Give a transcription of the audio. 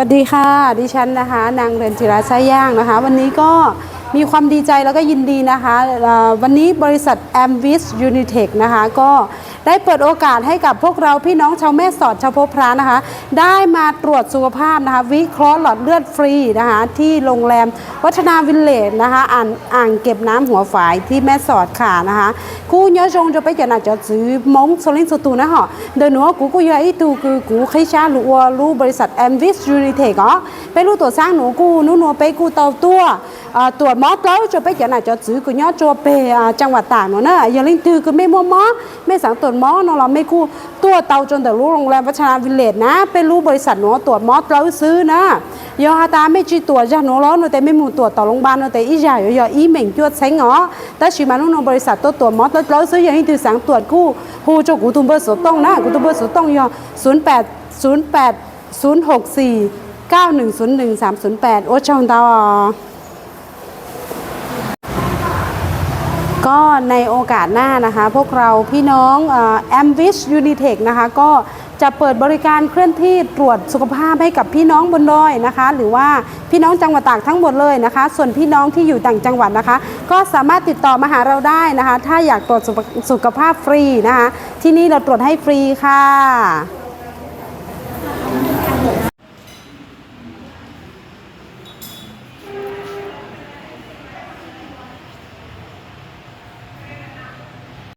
วัสดีค่ะ ดิฉันนะคะ นางเรือนจิราชาย่างนะคะ วันนี้ก็มีความดีใจแล้วก็ยินดีนะคะ วันนี้บริษัท a m v i s Unitech นะคะ ก็ ได้เปิดโอกาสให้กับพวกเราพี่น้องชาวแม่สอดชาวพบพระนะคะ ได้มาตรวจสุขภาพนะคะ วิเคราะห์หลอดเลือดฟรีนะคะ ที่โรงแรมวัฒนาวิลเลจนะคะอ่างอ่างเก็บน้ำหัวฝายที่แม่สอดค่ะนะคะกู nhớ chung cho bây giờ là cho chữ mong số linh số tù nữa họ đời nữa cú cú ấy tù cứ cú khai xa lũ lũ บริษัท a m v i s Unitech ก็ไปรู้ตัวสร้างหนูกูนูหนูไปกูเตาตัว ตรวจมอเต้าจะไปจะน่ะจะซื้อกูย้อจัวไปจังหวัดตากเนาะอย่าลิงตือคือไม่มัวมอไม่สั่งตรวจมอเนาะเราไม่กูตัวเตาจนแต่รู้โรงแรมวัชนาวิลเลจนะไปรู้บริษัทหนูตรวจมอเต้าซื้อนะยอฮาตาไม่จีตัวจ้ะหนูร้อนแต่ไม่หมู่ตรวจต่อโรงพยาบาลแต่อีใหญ่ยออีเหม่งจวดใช้งอแต่ชิมานุนบริษัทตัวตรวจหมอเต้าซื้ออย่างนี้ตือสั่งตรวจกู้ฮูเจ้ากูตุมเบอร์สต้องนะกูตุมเบอร์สต้องยอ08 08 064 9101 308โอ้ช่องดาวอ่ ก็ในโอกาสหน้านะคะ พวกเราพี่น้องแอมวิชยูนิเทคนะคะก็จะเปิดบริการเคลื่อนที่ตรวจสุขภาพให้กับพี่น้องบนดอยนะคะ หรือว่าพี่น้องจังหวัดตากทั้งหมดเลยนะคะ ส่วนพี่น้องที่อยู่ต่างจังหวัดนะคะ ก็สามารถติดต่อมาหาเราได้นะคะ ถ้าอยากตรวจสุขภาพฟรีนะคะ ที่นี่เราตรวจให้ฟรีค่ะ